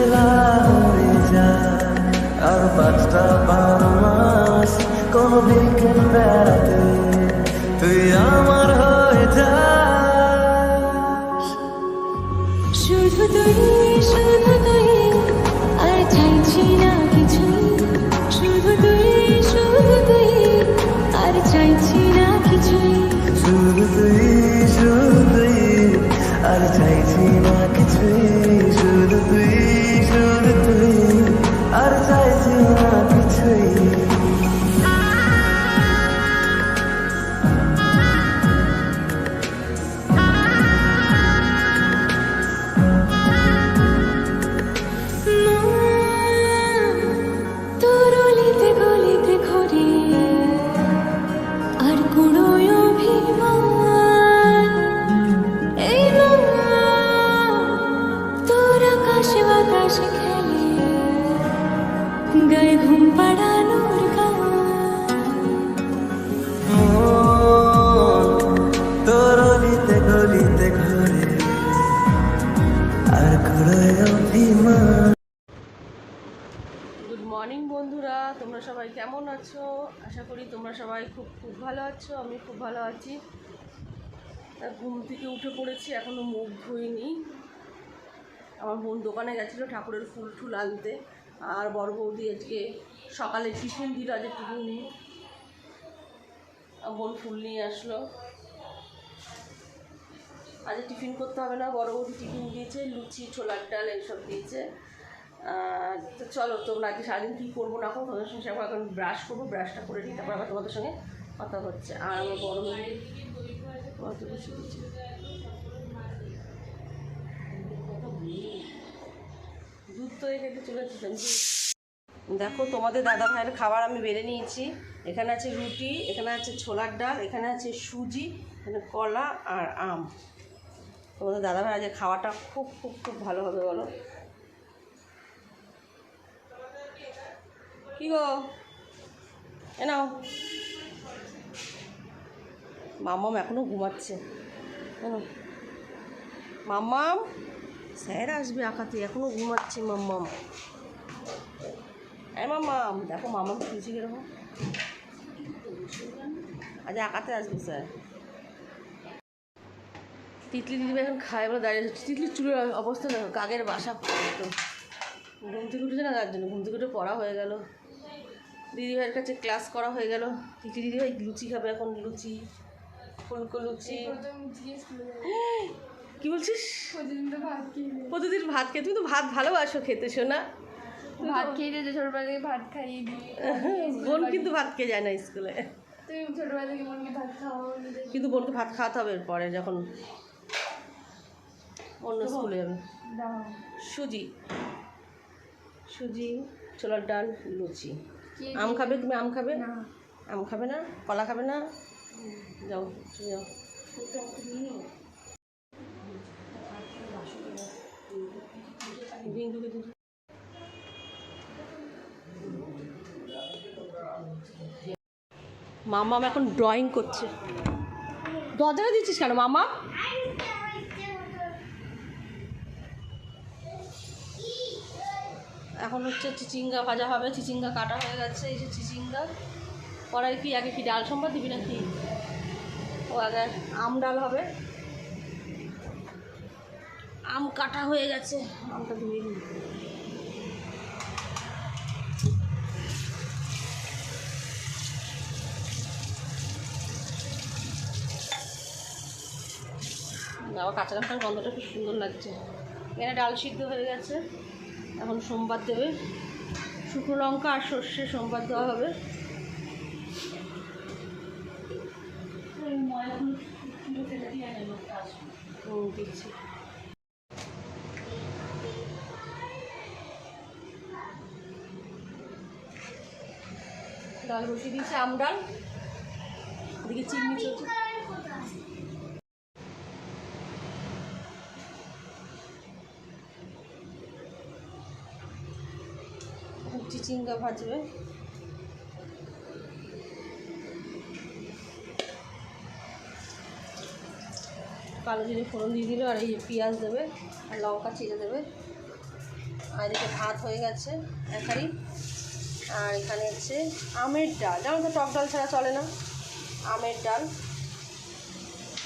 মেঘলা হয়ে যায়। আর পাঁচটা বারো মাস কোন বিকেল বেড়াতে তুই আমার হয়ে যাস শুধু তুই শুধু তুই আর চাইছি না কিছু। শুধু তুই শুধু তুই আর চাইছি না কিছুই শুধু তুই শুধু তুই আর চাইছি তোমরা সবাই খুব খুব ভালো আছো, আমি খুব ভালো আছি। ঘুম থেকে উঠে পড়েছি এখনও মুখ ধুইনি। আমার বোন দোকানে গেছিল ঠাকুরের ফুল টুল আনতে, আর বড় বৌদি আজকে সকালে টিফিন দিল টিফিন নিয়ে। বোন ফুল নিয়ে আসলো। আজকে টিফিন করতে হবে না, বড় বৌদি টিফিন দিয়েছে, লুচি, ছোলার ডাল, এইসব দিয়েছে। চলো, তোমরা আজকে সারাদিন কী করব না করব, তোমাদের সঙ্গে সেরকম এখন ব্রাশ করব ব্রাশটা করে নিই তারপর আবার তোমাদের সঙ্গে কথা হচ্ছে। আর আমার বড় বৌদি কত বসে দিচ্ছে দুধ তো এখানে চলে দেখো, তোমাদের দাদা ভাইয়ের খাবার আমি বেড়ে নিয়েছি। এখানে আছে রুটি, এখানে আছে ছোলার ডাল, এখানে আছে সুজি, এখানে কলা আর আম। তোমাদের দাদা ভাই আজকে খাওয়াটা খুব খুব খুব ভালো হবে বলো। কি গো এ নাও। মাম্মাম এখনও ঘুমাচ্ছে। মাম্মাম, স্যার আসবে আঁকাতে এখনও ঘুমাচ্ছে মাম্মাম। এই মাম্মাম, দেখো মাম্মাম খুশি কীরকম। আজ আঁকাতে আসবে, স্যার। তিতলি দিদিভাই এখন খায় বলে দাঁড়িয়ে তিতলির চুলের অবস্থা দেখো, কাকের বাসা ঘুম থেকে উঠেছে না তার জন্য? ঘুম থেকে উঠে পড়া হয়ে গেল। দিদিভাইয়ের কাছে ক্লাস করা হয়ে গেল। দিদিভাই? লুচি খাবে এখন লুচি ফুলকো লুচি। কি বলছিস? প্রতিদিন ভাত খেয়ে তুমি তো ভাত ভালোবাসো খেতে শোনা ভাত খেয়ে যে ছোটবেলা থেকে ভাত খাইয়ে বোন কিন্তু ভাত খেয়ে যায় না স্কুলে। তুমি ছোটবেলা থেকে মনকে ভাত খাওয়াও কিন্তু বোনকে ভাত খাওয়াতে হবে এরপরে যখন অন্য স্কুলে যাবে। সুজি। সুজি ছোলার ডাল লুচি। আম খাবে তুমি আম খাবে? না। আম খাবে না? কলা খাবে না? যাও চলে যাও। মামাম এখন ড্রয়িং করছে। দরজাটা দিচ্ছিস কেন মামা এখন হচ্ছে চিচিঙ্গা ভাজা হবে, চিচিঙ্গা কাটা হয়ে গেছে, এই যে চিচিঙ্গা। কড়াই কি, আগে কি ডাল সম্বাদ দিবি নাকি? ও, আগে আম ডাল হবে। আম কাটা হয়ে গেছে। আমটা ধুয়ে নিই আবার কাঁচা লঙ্কার গন্ধটা খুব সুন্দর লাগছে। এখানে ডাল সিদ্ধ হয়ে গেছে। এখন সোমবার দেবে। শুকনো লঙ্কা আর সর্ষে সোমবার দেওয়া হবে। ডাল বসিয়ে দিয়েছি, আম ডাল, এদিকে চিংড়ি চলছে এখন চিচিঙ্গা ভাজবে। কালো জিরে ফোড়ন দিয়ে দিল, আর এই পেঁয়াজ দেবে, আর লঙ্কা চিড়ে দেবে। আর এদিকে ভাত হয়ে গেছে একারি আর এখানে হচ্ছে আমের ডাল। যেমন তো টক ডাল ছাড়া চলে না? আমের ডাল।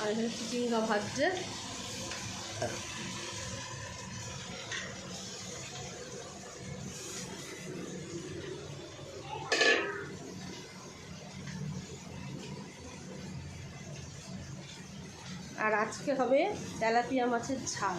আর এখানে চিচিঙ্গা ভাজছে। আর আজকে হবে তেলাপিয়া মাছের ঝাল।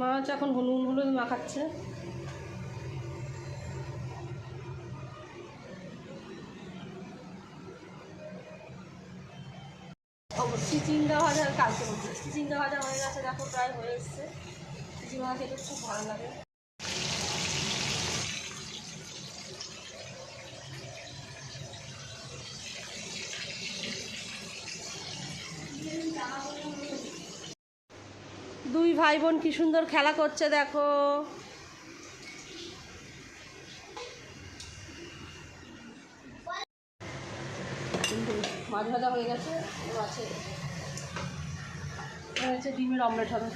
মাছ এখন হলুদ হলুদ মাখাচ্ছে চিচিঙ্গা ভাজা কালকে বলছি। চিচিঙ্গা ভাজা হয়ে গেছে দেখো প্রায় হয়ে এসছে। চিচিঙ্গা খেতে খুব ভালো লাগে দুই ভাই বোন কি সুন্দর খেলা করছে দেখো। মাছ হয়ে গেছে মাছে হয়েছে ডিমের অমলেট হবে।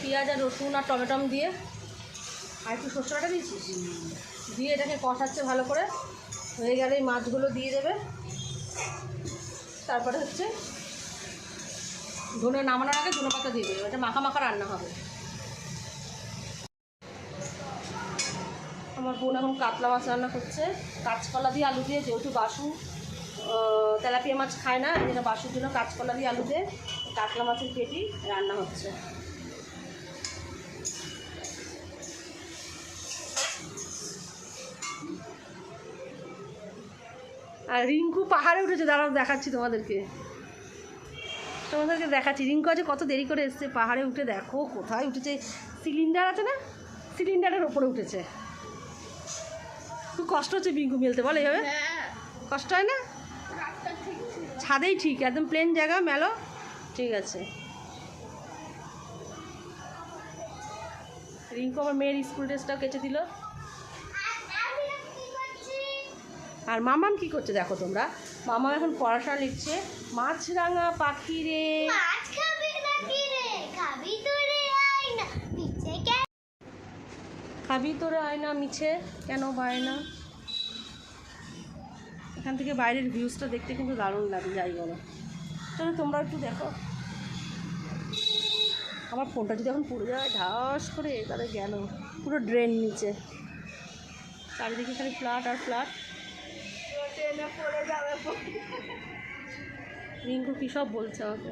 পেঁয়াজ আর রসুন আর টমেটম দিয়ে। আর একটু বাটা দিয়েছিস? দিয়ে এটাকে কষাচ্ছে ভালো করে। হয়ে গেলে এই মাছগুলো দিয়ে দেবে। তারপরে হচ্ছে ধনে নামানোর আগে ধনে পাতা দিয়ে দেবে মাখা মাখা রান্না হবে। আমার বোন এখন কাতলা মাছ রান্না করছে। কাঁচকলা দিয়ে আলু দিয়ে যেহেতু বাসু তেলাপিয়া মাছ খায় না যেটা বাসুর জন্য কাঁচকলা দিয়ে আলু দিয়ে কাতলা মাছের পেটি রান্না হচ্ছে। আর রিঙ্কু পাহাড়ে উঠেছে, দাঁড়াও দেখাচ্ছি তোমাদেরকে। তোমাদেরকে দেখাচ্ছি। রিঙ্কু আছে কত দেরি করে এসছে? পাহাড়ে উঠে দেখো কোথায় উঠেছে। সিলিন্ডার আছে না? সিলিন্ডারের ওপরে উঠেছে। খুব কষ্ট হচ্ছে বিঙ্কু মেলতে বলে এইভাবে। হ্যাঁ। কষ্ট হয় না? ছাদেই ঠিক একদম প্লেন জায়গা মেলো। ঠিক আছে। রিঙ্কু আমার মেয়ের স্কুল ড্রেসটাও কেচে দিল। আর মামাম কি করছে দেখো তোমরা? মামাম এখন পড়াশোনা লিখছে। মাছরাঙা পাখি রে মাছ খাবি নাকি রে? খাবি তো রে আয় না নিচে কেন? খাবি তোরা আয়না মিছে কেন বায়না এখান থেকে বাইরের ভিউজটা দেখতে কিন্তু দারুণ লাগে যাই বলো। চলো তোমরা একটু দেখো। আমার ফোনটা যদি এখন পড়ে যায় ঢাস করে তাহলে গেল। পুরো ড্রেন নিচে। চারিদিকে খালি ফ্ল্যাট আর ফ্ল্যাট রিঙ্কু কী সব বলছে আমাকে?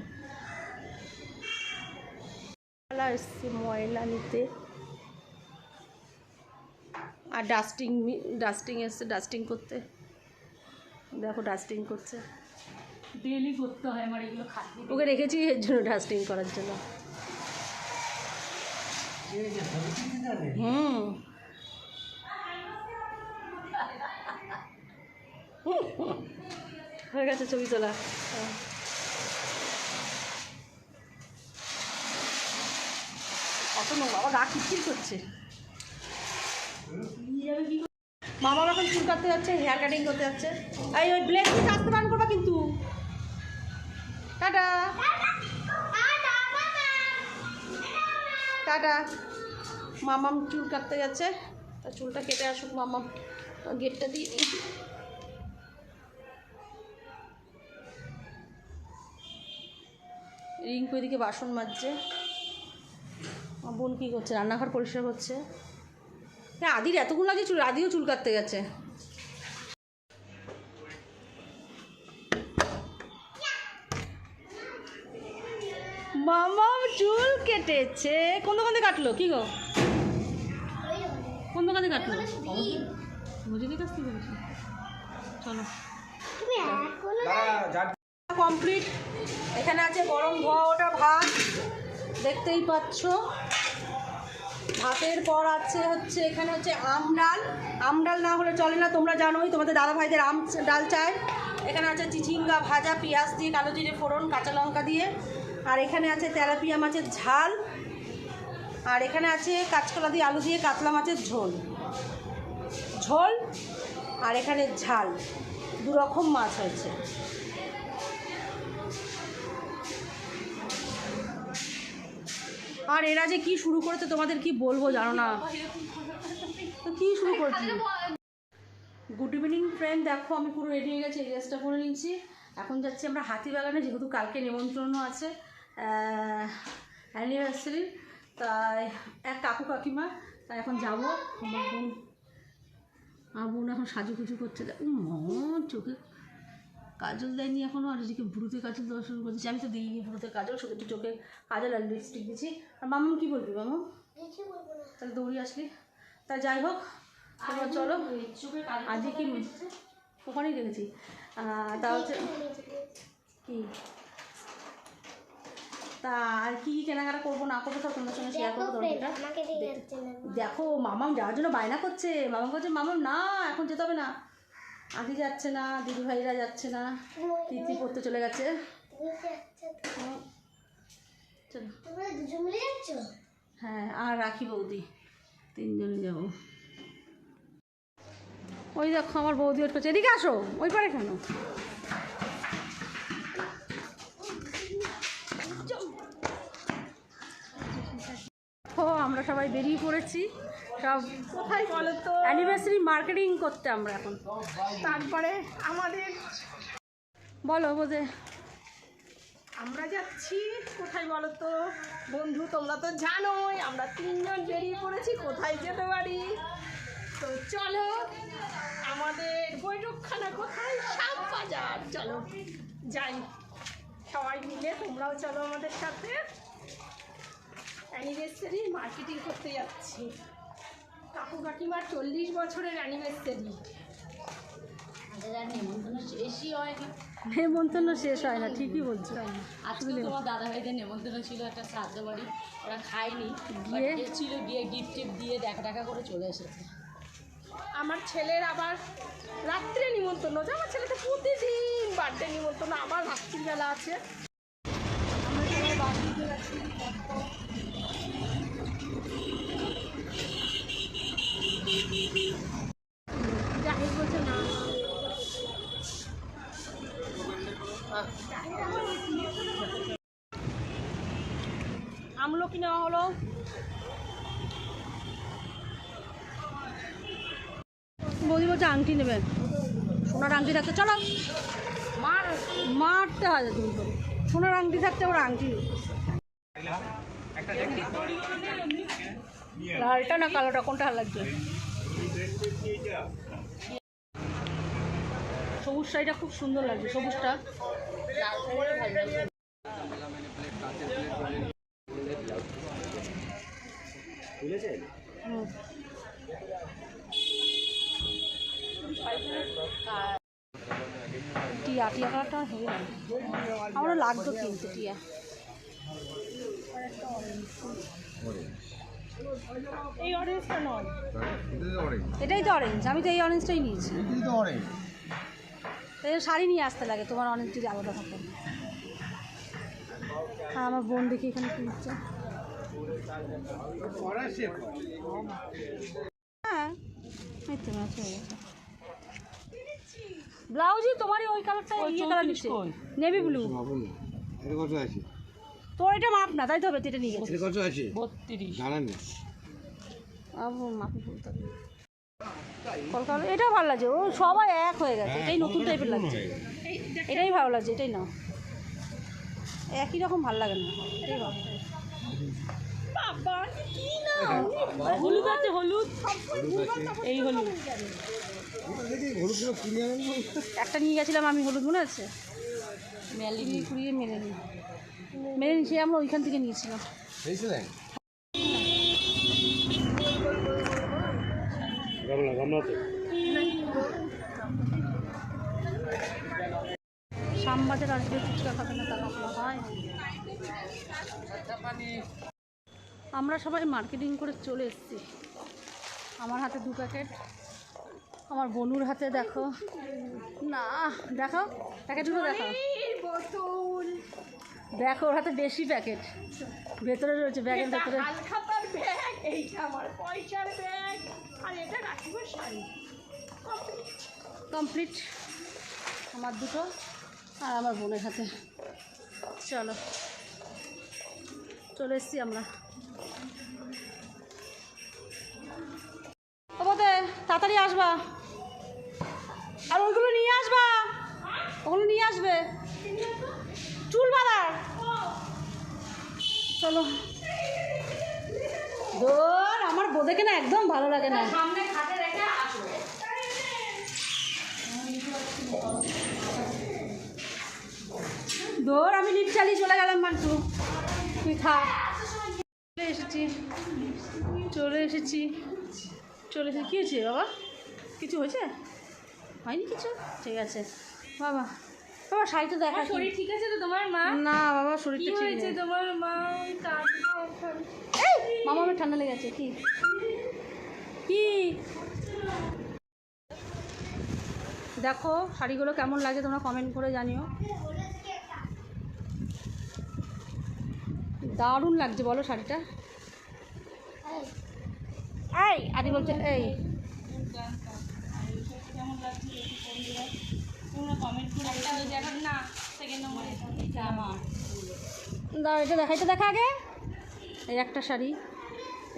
ময়লা এসছে ময়লা নিতে। আর ডাস্টিং ডাস্টিং এসছে ডাস্টিং করতে। দেখো ডাস্টিং করছে। ডেলি করতে হয় আমার এগুলো খাদ্য ওকে রেখেছি এর জন্য ডাস্টিং করার জন্য। হুম। হয়ে গেছে ছবি তোলা। নোংরা, আবার রাগ কিচ্ছির করছে। মামা এখন চুল কাটতে যাচ্ছে, হেয়ার কাটিং করতে যাচ্ছে। এই, ওই ব্লেড দিয়ে কাটতে বান করবা কিন্তু। টাটা। টাটা। মামাম চুল কাটতে গেছে চুলটা কেটে আসুক, মামাম। গেটটা দিয়ে রিঙ্কু এদিকে বাসন মাজছে। বোন কী করছে? রান্নাঘর পরিষ্কার করছে। হ্যাঁ আদির এতক্ষণ লাগে চুল আদিও চুল কাটতে গেছে। মামাম চুল কেটেছে। কোন দোকানে কাটলো? কি গো? কোন দোকানে কাটলো? কাছ থেকে চলো। কমপ্লিট। এখানে আছে গরম ধোয়া, ওটা ভাত। দেখতেই পাচ্ছ। ভাতের পর আছে হচ্ছে, এখানে হচ্ছে আম ডাল। আম ডাল না হলে চলে না, তোমরা জানোই, তোমাদের দাদা ভাইদের আম ডাল চায় এখানে আছে চিচিঙ্গা ভাজা, পেঁয়াজ দিয়ে, কালো জিরে ফোড়ন, কাঁচা লঙ্কা দিয়ে। আর এখানে আছে তেলাপিয়া মাছের ঝাল। আর এখানে আছে কাঁচকলা দিয়ে আলু দিয়ে কাতলা মাছের ঝোল। ঝোল আর এখানে ঝাল। দু রকম মাছ হয়েছে। আর এরা যে কি শুরু করেছে তোমাদের কি বলব জানো না। তো কি শুরু করেছি? গুড ইভিনিং ফ্রেন্ড দেখো আমি পুরো রেডি হয়ে গেছি এই ড্রেসটা নিয়েছি এখন যাচ্ছি আমরা হাতিবাগানে যেহেতু কালকে নিমন্ত্রণও আছে অ্যানিভার্সারি তাই এক কাকু কাকিমা তাই এখন যাব। আমার বোন আমার বোন এখন সাজুগুজু করছে। উম, চোখে কাজল দেয়নি এখনও আর এদিকে ভুরুতে কাজল দেওয়া শুরু করেছি। আমি তো দিইনি ভুরুতে কাজল শুধু একটু চোখে কাজল আর লিপস্টিক দিয়েছি। আর মামু কী বলবি মামু? কিছু বলব তাহলে দৌড়ি আসলি। তা যাই হোক তোমরা চলো। আজকে কি ওখানেই দেখেছি। তা হচ্ছে কি? তা আর কি কি কেনাকাটা করব না করব সব তোমাদের সঙ্গে শেয়ার করব দেখো মামাম যাওয়ার জন্য বায়না করছে। মামাম করছে মামাম না এখন যেতে হবে না। আদি যাচ্ছে না, দিদি ভাইরা যাচ্ছে না, তিথি পড়তে চলে গেছে। হ্যাঁ আর রাখি বৌদি, তিনজনে যাব। ওই দেখো আমার বৌদি ওর করছে এদিকে আসো, ওই পারে কেন? আমরা সবাই বেরিয়ে পড়েছি। সব কোথায় বলো তো অ্যানিভার্সারি মার্কেটিং করতে আমরা এখন। তারপরে আমাদের বলো বোধে আমরা যাচ্ছি কোথায় বলো তো বন্ধু তোমরা তো জানোই আমরা তিনজন বেরিয়ে পড়েছি কোথায় যেতে পারি? তো চলো আমাদের বৈঠকখানা কোথায়? সাপ বাজার চলো যাই। সবাই মিলে তোমরাও চলো আমাদের সাথে। অ্যানিভার্সারি মার্কেটিং করতে যাচ্ছি। কাকু কাকিমার চল্লিশ বছরের অ্যানিভার্সারি নেমন্তন্ন শেষ হয় না ঠিকই বলছো। আজকে তোমার দাদা ভাইদের নেমন্তন্ন ছিল একটা শ্রাদ্ধ বাড়ি ওরা খায়নি গিয়ে? ছিল গিয়ে গিফট টিফট দিয়ে দেখা টাকা করে চলে এসেছে। আমার ছেলের আবার রাত্রে নিমন্ত্রণ আছে আমার ছেলেকে প্রতিদিন বার্থডে নিমন্ত্রণ আবার রাত্রিবেলা আছে। বলছে না আমলো কি নেওয়া হলো? বৌদি বলছে আংটি নেবে। সোনার আংটি থাকতে চলো। মার মারতে হয় তুমি সোনার আংটি থাকতে ওর আংটি। লালটা না কালোটা কোনটা লাগছে? সবুজ শাড়িটা খুব সুন্দর লাগছে সবুজটা। টিয়া টিয়া কালারটা হেভি লাগে আমারও লাগতো কিনতে টিয়া। এই অরেঞ্জটা নয় এটাই তো অরেঞ্জ আমি তো এই অরেঞ্জটাই নিয়েছি। এই শাড়ি নিয়ে আসতে লাগে তোমার অনেক যদি আলাদা থাকে। হ্যাঁ আমার বোন দেখি এখানে কিনছে হ্যাঁ এই তো ম্যাচ হয়ে গেছে ব্লাউজই তোমারই ওই কালারটা ইয়ে কালার নিচ্ছে। নেভি ব্লু এটা কত আছে? তোর এটা মাপ না তাই তো হবে এটা নিয়ে এটা কত আছে? মাপি বলতে কলকাতা এটাও ভালো লাগছে। ও সবাই এক হয়ে গেছে। এটাই নতুন টাইপের লাগছে। এটাই ভালো লাগছে এটাই না। একই রকম ভালো লাগে না। এটাই ভালো। বাবা কি না? হলুদ। আছে হলুদ। এই হলুদ। একটা নিয়ে গেছিলাম আমি হলুদ মনে আছে? মেলে কুড়িয়ে মেলে নি মেলে নিয়ে আমরা ওইখান থেকে নিয়েছিলাম। শ্যামবাজার আসবে ফুচকা খাবে না হয়। আমরা সবাই মার্কেটিং করে চলে এসেছি। আমার হাতে দু প্যাকেট। আমার বনুর হাতে দেখো। না দেখো। প্যাকেটগুলো দেখো। দেখো ওর হাতে বেশি প্যাকেট। ভেতরে রয়েছে ব্যাগের ভেতরে। এইটা আমার পয়সার ব্যাগ। আর এটা রাখিবার শাড়ি। কমপ্লিট আমার দুটো আর আমার বোনের হাতে। চলো। চলে এসছি আমরা। তাড়াতাড়ি আসবা। আর ওইগুলো নিয়ে আসবা। ওগুলো নিয়ে আসবে। চুল বাঁধার। চলো। দোর আমার বোধেকে না একদম ভালো লাগে না। দৌড় আমি লিফট চালিয়ে চলে গেলাম মান্টু। তুই খা। চলে এসেছি। চলে এসেছি। চলে এসেছি। কী হয়েছে বাবা? কিছু হয়েছে? হয়নি কিছু? ঠিক আছে। বাবা। বাবা শাড়িটা দেখা শরীর ঠিক আছে তো তোমার মা? না বাবা শরীরটা ঠিক হয়েছে নেই। তোমার মা। মামা আমার ঠান্ডা লেগে লেগেছে কি? কি? দেখো শাড়িগুলো কেমন লাগে তোমরা কমেন্ট করে জানিও। দারুণ লাগছে বলো শাড়িটা। এই আদি বলছে এই। দাও, এটা দেখা এটা দেখা আগে। এই একটা শাড়ি।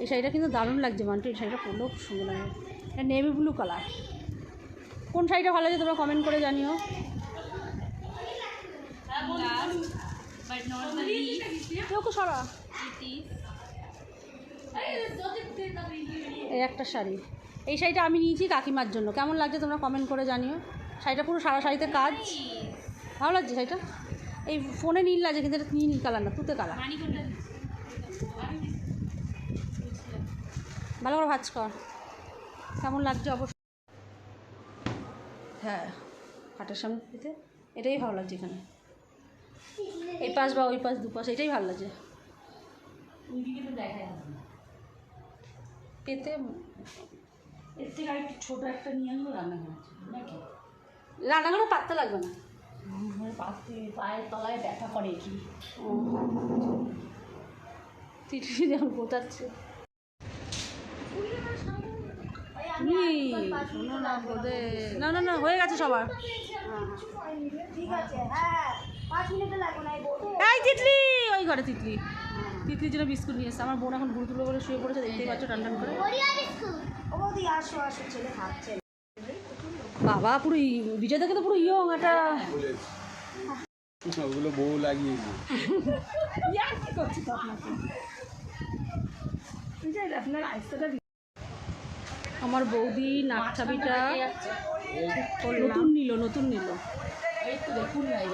এই শাড়িটা কিন্তু দারুণ লাগছে, মান্টু। এই শাড়িটা পরলেও খুব সুন্দর লাগে। এটা নেভি ব্লু কালার কোন শাড়িটা ভালো লাগে তোমরা কমেন্ট করে জানিও। এই একটা শাড়ি। এই শাড়িটা আমি নিয়েছি কাকিমার জন্য। কেমন লাগছে তোমরা কমেন্ট করে জানিও। শাড়িটা পুরো সারা শাড়িতে কাজ। ভালো লাগছে শাড়িটা? এই ফোনে নীল লাগছে, কিন্তু এটা নীল কালার না, তুতে কালার ভালো করে ভাজ কর। কেমন লাগছে অবশ্যই হ্যাঁ হাটের সামনে দিতে। এটাই ভালো লাগছে এখানে। এই পাশ বা ওই পাশ, দুপাশ, এটাই ভালো লাগছে। পেতে ছোটো একটা নিয়ে আনব রান্না নাকি? রান্নাঘরে পাততে লাগবে না? পায়ের তলায় ব্যথা করে কি তিতলি যেমন গোতাচ্ছে না না না হয়ে গেছে সবার। হ্যাঁ এই তিতলি ওই ঘরে তিতলি। তিতলির জন্য বিস্কুট নিয়ে এসছে। আমার বোন এখন গুরু তুলো করে শুয়ে পড়েছে দেখতেই পাচ্ছ টান টান করে আসো আসো ছেলে খাচ্ছে। বাবা পুরো বিজয় দেখে তো পুরো ইয়ং একটা ওগুলো বউ লাগিয়েছে। ইয়ার কি করছি তো আপনাকে? এই যে আপনার আইসটা আমার বৌদি নাকছাবিটা নতুন নিল নতুন নিল।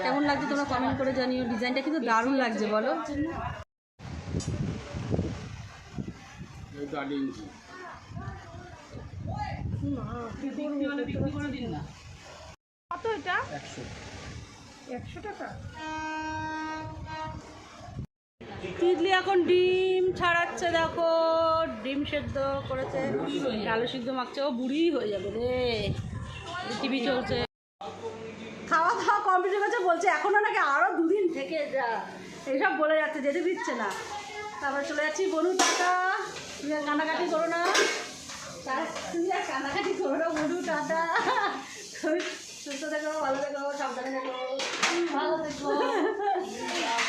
কেমন লাগছে তোমরা কমেন্ট করে জানিও। ডিজাইনটা কিন্তু দারুণ লাগছে বলো। একশো টাকা। তিতলি এখন ডিম ছাড়াচ্ছে, দেখো। ডিম সেদ্ধ করেছে আলু সিদ্ধ মাখছে। ও বুড়ি হয়ে যাবে রে। টিভি চলছে। খাওয়া দাওয়া কমপ্লিট হয়ে গেছে, বলছে এখনও নাকি আরও দুদিন থেকে যা। এইসব বলে যাচ্ছে, যেতে দিচ্ছে না। তারপরে চলে যাচ্ছি, বনু টাকা কান্নাকাটি করো না। সুস্থ ভালো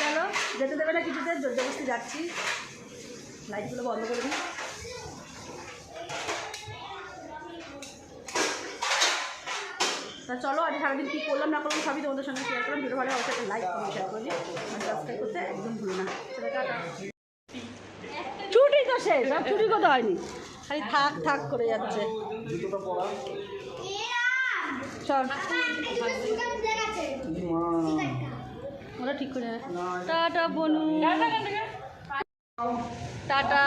চলো যেতে দেবে না কিছুতে জোরজবস্তি যাচ্ছি লাইটগুলো বন্ধ করে দিন তা চলো আজ সারাদিন কী করলাম না করলাম সবই তোমাদের সঙ্গে শেয়ার করলাম। ভিডিও ভালো অবশ্যই একটা লাইক করুন শেয়ার করুন আর সাবস্ক্রাইব করতে একদম ভুলো না। ছুটি তো শেষ, আর ছুটি করতে হয়নি? খালি থাক থাক করে যাচ্ছে। চল। ওরা ঠিক করে টাটা বনু। টাটা।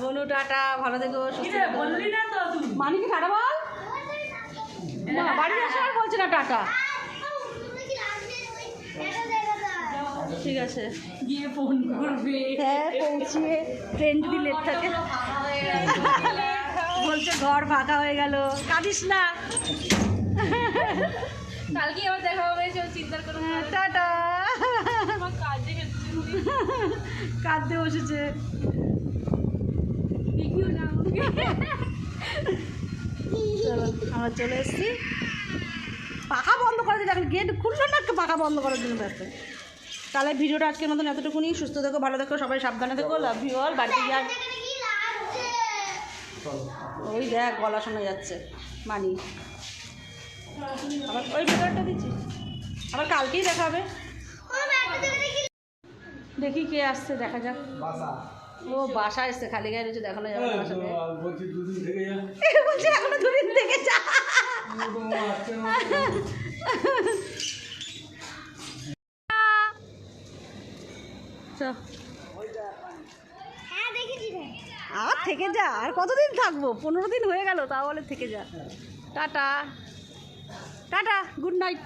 বনু টাটা। ভালো থেকো। মানিকে টাটা বল? বাড়ি আসার বলছে না টাটা। ঠিক আছে। গিয়ে ফোন করবে। হ্যাঁ পৌঁছিয়ে ট্রেন যদি লেট থাকে। বলছে ঘর ফাঁকা হয়ে গেল। কাঁদিস না। কালকে আবার দেখা হবে চিন্তা করো টাটা। কাঁদতে বসেছে। চলো আমরা চলে এসেছি। পাখা বন্ধ করে দিলে এখন গেট খুললো না পাখা বন্ধ করার জন্য ব্যস্ত তাহলে ভিডিওটা আজকের মতন এতটুকুনি। সুস্থ থেকো ভালো থেকো সবাই সাবধানে থেকো লাভ ইউ অল বাড়িতে গিয়ে ওই দেখ গলা শোনা যাচ্ছে। মানি। আবার ওই ভিডিওটা দিচ্ছি। আবার কালকেই দেখাবে দেখি কে আসছে দেখা যাক। ও বাসা এসছে খালি গায়ে রয়েছে দেখানো যাবে না বলছে এখনও দুদিন থেকে যা চ। হ্যাঁ দেখেছি রে আর থেকে যা আর কতদিন থাকব? পনেরো দিন হয়ে গেল তাহলে থেকে যা। টাটা। Tata good night